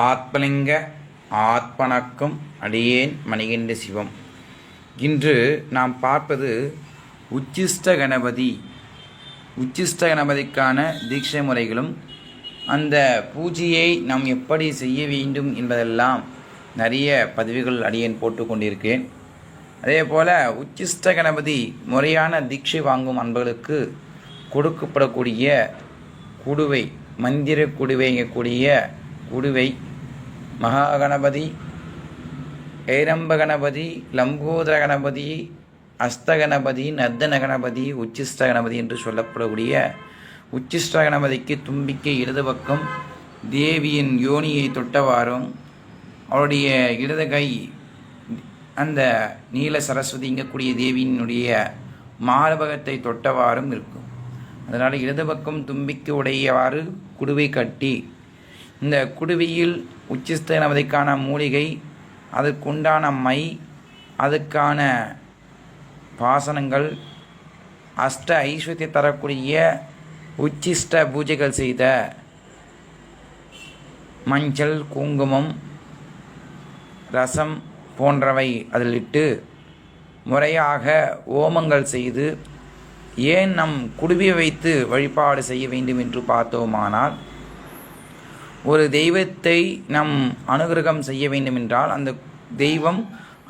ஆத்மலிங்க ஆத்மனக்கும் அடியேன் மணிகண்ட சிவம். இன்று நாம் பார்ப்பது உச்சிஷ்ட கணபதி. உச்சிஷ்ட கணபதிக்கான தீட்சை முறைகளும் அந்த பூஜையை நாம் எப்படி செய்ய வேண்டும் என்பதெல்லாம் நிறைய பதிவுகள் அடியேன் போட்டு கொண்டிருக்கேன். அதே போல் உச்சிஷ்ட கணபதி முறையான தீட்சை வாங்கும் அன்பர்களுக்கு கொடுக்கப்படக்கூடிய குடுவை மந்திர குடுவைங்கக்கூடிய குடுவை மகாகணபதி ஏரம்ப கணபதி லம்போதர கணபதி அஸ்தகணபதி நர்தன கணபதி உச்சிஷ்ட கணபதி என்று சொல்லப்படக்கூடிய உச்சிஷ்ட கணபதிக்கு தும்பிக்கை இடது பக்கம் தேவியின் யோனியை தொட்டவாறும் அவருடைய இடது கை அந்த நீல சரஸ்வதிங்கக்கூடிய தேவியினுடைய மார்பகத்தை தொட்டவாறும் இருக்கும். அதனால் இடது பக்கம் தும்பிக்கு உடையவாறு குடுவை கட்டி இந்த குடுவியில் உச்சிஸ்த மூலிகை அதற்குண்டான மை அதுக்கான பாசனங்கள் அஷ்ட ஐஸ்வர்யத்தை தரக்கூடிய உச்சிஷ்ட பூஜைகள் செய்த மஞ்சள் குங்குமம் ரசம் போன்றவை அதில் இட்டு முறையாக ஓமங்கள் செய்து ஏன் நம் குடுவியை வைத்து வழிபாடு செய்ய வேண்டும் என்று பார்த்தோமானால் ஒரு தெய்வத்தை நம் அனுகிரகம் செய்ய வேண்டுமென்றால் அந்த தெய்வம்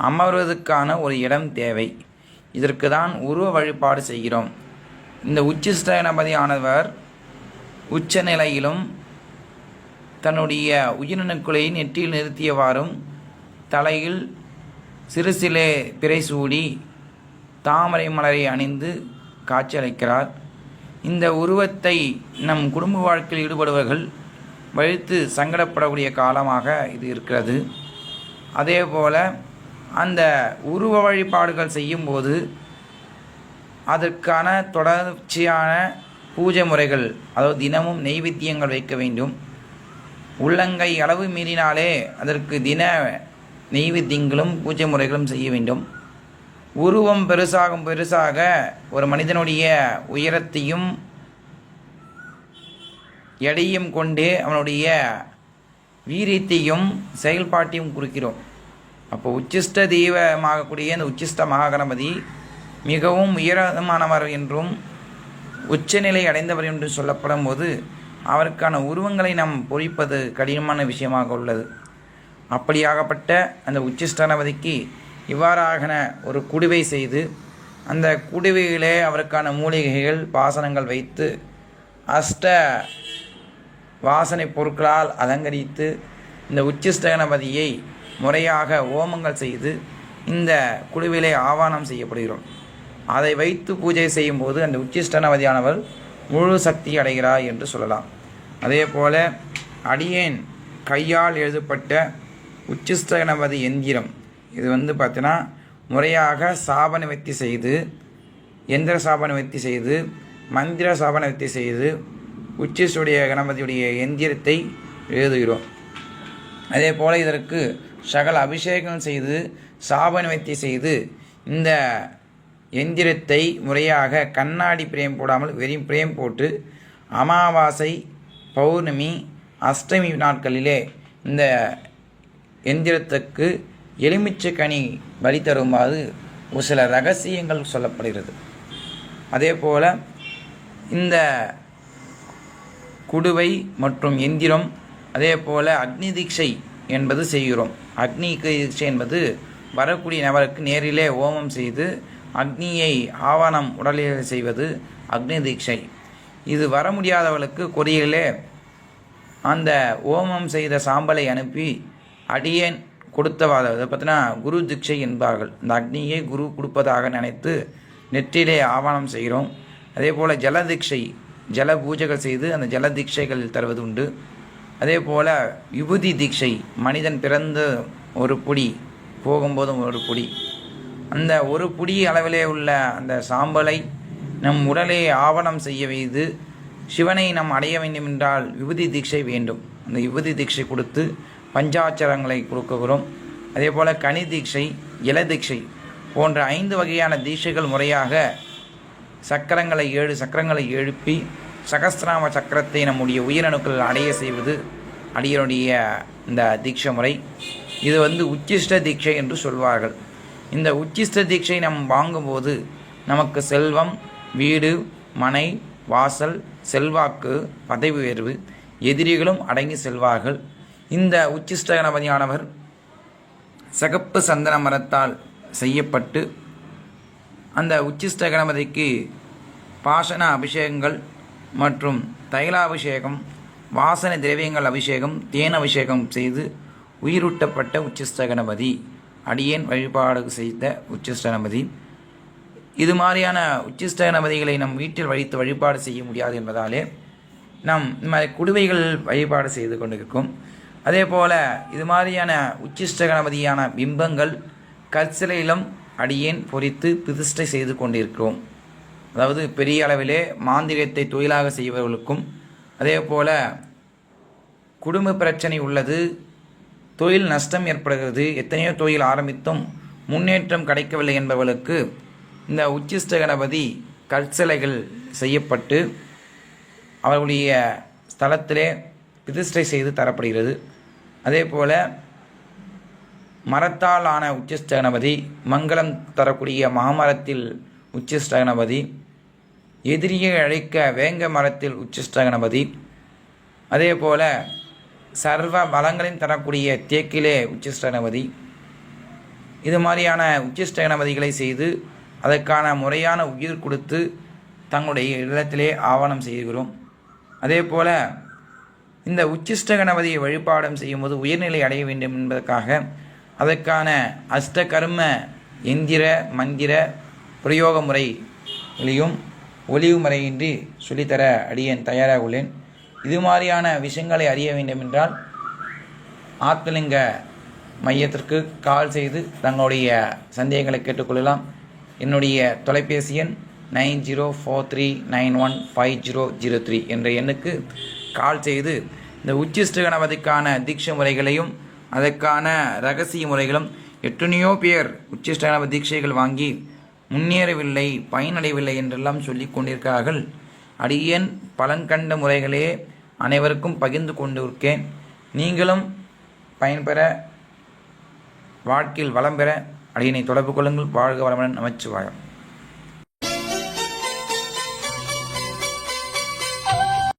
அமர்வதற்கான ஒரு இடம் தேவை. இதற்கு தான் உருவ வழிபாடு செய்கிறோம். இந்த உச்சிஷ்ட கணபதியானவர் உச்ச நிலையிலும் தன்னுடைய உயிரினக்குலை நெற்றியில் நிறுத்தியவாறும் தலையில் சிறு சிலே பிறை சூடி தாமரை மலரை அணிந்து காட்சியளிக்கிறார். இந்த உருவத்தை நம் குடும்ப வாழ்க்கையில் ஈடுபடுபவர்கள் வழித்து சங்கடப்படக்கூடிய காலமாக இது இருக்கிறது. அதே போல் அந்த உருவ வழிபாடுகள் செய்யும்போது அதற்கான தொடர்ச்சியான பூஜை முறைகள் அதாவது தினமும் நெய்வேத்தியங்கள் வைக்க வேண்டும். உள்ளங்கை அளவு மீறினாலே அதற்கு தின நெய்வேத்தியங்களும் பூஜை முறைகளும் செய்ய வேண்டும். உருவம் பெருசாகும் பெருசாக ஒரு மனிதனுடைய உயரத்தையும் எடையும் கொண்டு அவனுடைய வீரியத்தையும் செயல்பாட்டையும் குறிக்கிறோம். அப்போ உச்சிஷ்ட தெய்வமாகக்கூடிய இந்த உச்சிஷ்ட மகாகணபதி மிகவும் உயரமானவர் என்றும் உச்சநிலை அடைந்தவர் என்று சொல்லப்படும் போது அவருக்கான உருவங்களை நாம் பொறிப்பது கடினமான விஷயமாக உள்ளது. அப்படியாகப்பட்ட அந்த உச்சிஷ்டனபதிக்கு இவ்வாறாகன ஒரு குடுவை செய்து அந்த குடுவையிலே அவருக்கான மூலிகைகள் பாசனங்கள் வைத்து அஷ்ட வாசனை பொருட்களால் அலங்கரித்து இந்த உச்சிஷ்ட கணபதியை முறையாக ஓமங்கள் செய்து இந்த குழுவிலே ஆவானம் செய்யப்படுகிறோம். அதை வைத்து பூஜை செய்யும்போது அந்த உச்சிஷ்டனவதியானவர் முழு சக்தி அடைகிறார் என்று சொல்லலாம். அதே போல அடியேன் கையால் எழுதப்பட்ட உச்சிஷ்ட கணபதி எந்திரம். இது வந்து பார்த்தீங்கன்னா முறையாக சாபன வெத்தி செய்து எந்திர சாபன வெத்தி செய்து மந்திர சாபன வெத்தி செய்து உச்சிசுடைய கணபதியுடைய எந்திரத்தை எழுதுகிறோம். அதே போல் இதற்கு சகல அபிஷேகம் செய்து சாபன செய்து இந்த எந்திரத்தை முறையாக கண்ணாடி பிரேம் போடாமல் வெறும் பிரேம் போட்டு அமாவாசை பௌர்ணமி அஷ்டமி நாட்களிலே இந்த எந்திரத்துக்கு எலுமிச்சை கனி பலி தருமாறு ஒரு சில ரகசியங்கள் சொல்லப்படுகிறது. அதே போல் இந்த குடுவை மற்றும் எந்திரம் அதே போல் அக்னி தீட்சை என்பது செய்கிறோம். அக்னி தீட்சை என்பது வரக்கூடிய நபருக்கு நேரிலே ஓமம் செய்து அக்னியை ஆவானம் உடலில் செய்வது அக்னி தீட்சை. இது வர முடியாதவர்களுக்கு கொடியிலே அந்த ஓமம் செய்த சாம்பலை அனுப்பி அடியேன் கொடுத்தவாத அதை குரு தீட்சை என்பார்கள். இந்த அக்னியை குரு கொடுப்பதாக நினைத்து நெற்றிலே ஆவானம் செய்கிறோம். அதே போல் ஜலதீட்சை ஜல பூஜைகள் செய்து அந்த ஜல தீட்சைகள் தருவது உண்டு அதே போல் விபூதி தீட்சை மனிதன் பிறந்த ஒரு புடி போகும்போதும் ஒரு புடி. அந்த ஒரு புடி அளவிலே உள்ள அந்த சாம்பலை நம் உடலை ஆவணம் செய்ய வைத்து சிவனை நாம் அடைய வேண்டும் என்றால் விபூதி தீட்சை வேண்டும். அந்த விபூதி தீட்சை கொடுத்து பஞ்சாட்சரங்களை கொடுக்குகிறோம் அதே போல் கனி தீட்சை இல தீட்சை போன்ற ஐந்து வகையான தீட்சைகள் முறையாக சக்கரங்களை ஏழு சக்கரங்களை எழுப்பி சகஸ்திராம சக்கரத்தை நம்முடைய உயிரணுக்கள் அடைய செய்வது அடியனுடைய இந்த தீட்சை முறை. இது வந்து உச்சிஷ்ட தீட்சை என்று சொல்வார்கள். இந்த உச்சிஷ்ட தீட்சை நாம் வாங்கும்போது நமக்கு செல்வம் வீடு மனை வாசல் செல்வாக்கு பதவி உயர்வு எதிரிகளும் அடங்கி செல்வார்கள். இந்த உச்சிஷ்ட கணபதியானவர் சிகப்பு சந்தன மரத்தால் செய்யப்பட்டு அந்த உச்சிஷ்ட கணபதிக்கு பாசன அபிஷேகங்கள் மற்றும் தைலாபிஷேகம் வாசனை திரவியங்கள் அபிஷேகம் தேன் அபிஷேகம் செய்து உயிரூட்டப்பட்ட உச்சிஷ்ட கணபதி அடியேன் வழிபாடு செய்த உச்சிஷ்ட கணபதி. இது மாதிரியான உச்சிஷ்ட கணபதிகளை நம் வீட்டில் வழித்து வழிபாடு செய்ய முடியாது என்பதாலே நம் இந்த மாதிரி குடுவைகள் வழிபாடு செய்து கொண்டிருக்கும். அதே போல் இது மாதிரியான உச்சிஷ்ட கணபதியான பிம்பங்கள் கற்சிலையிலும் அடியேன் பொறித்து பிரதிஷ்டை செய்து கொண்டிருக்கிறோம். அதாவது பெரிய அளவிலே மாந்திரியத்தை தொழிலாக செய்பவர்களுக்கும் அதே போல் குடும்ப பிரச்சனை உள்ளது தொழில் நஷ்டம் ஏற்படுகிறது எத்தனையோ தொழில் ஆரம்பித்தும் முன்னேற்றம் கிடைக்கவில்லை என்பவர்களுக்கு இந்த உச்சிஷ்ட கணபதி கற்சிலைகள் செய்யப்பட்டு அவர்களுடைய ஸ்தலத்திலே பிரதிஷ்டை செய்து தரப்படுகிறது. அதே போல் மரத்தால் ஆன உச்சிஷ்ட கணபதி மங்களம் தரக்கூடிய மாமரத்தில் உச்சிஷ்ட கணபதி எதிரியை அழைக்க வேங்க மரத்தில் உச்சிஷ்ட கணபதி அதே போல் சர்வ வளங்களையும் தரக்கூடிய தேக்கிலே உச்சிஷ்டகணபதி இது மாதிரியான உச்சிஷ்ட கணபதிகளை செய்து அதற்கான முறையான உயிர் கொடுத்து தங்களுடைய இல்லத்திலே ஆவணம் செய்கிறோம். அதே போல் இந்த உச்சிஷ்ட கணபதியை வழிபாடம் செய்யும்போது உயர்நிலை அடைய வேண்டும் என்பதற்காக அதற்கான அஷ்டகர்ம எந்திர மந்திர பிரயோக முறைகளையும் ஒளிவு முறையின்றி சொல்லித்தர அடியேன் தயாராக உள்ளேன். இது மாதிரியான விஷயங்களை அறிய வேண்டும் என்றால் ஆத்மலிங்க மையத்திற்கு கால் செய்து தங்களுடைய சந்தேகங்களை கேட்டுக்கொள்ளலாம். என்னுடைய தொலைபேசி எண் nine zero four three nine one five zero zero three என்ற எண்ணுக்கு கால் செய்து இந்த உச்சிஷ்ட கணபதிக்கான தீட்சை முறைகளையும் அதற்கான ரகசிய முறைகளும் எத்தனையோ பேர் உச்சிஷ்ட தீட்சைகள் வாங்கி முன்னேறவில்லை பயனடையவில்லை என்றெல்லாம் சொல்லி கொண்டிருக்கிறார்கள். அடியேன் பலன் கண்ட முறைகளே அனைவருக்கும் பகிர்ந்து கொண்டிருக்கேன். நீங்களும் பயன்பெற வாழ்க்கையில் வளம் பெற அடியனை தொடர்பு கொள்ளுங்கள். வாழ்க வளமுடன் நமச்சிவாயம்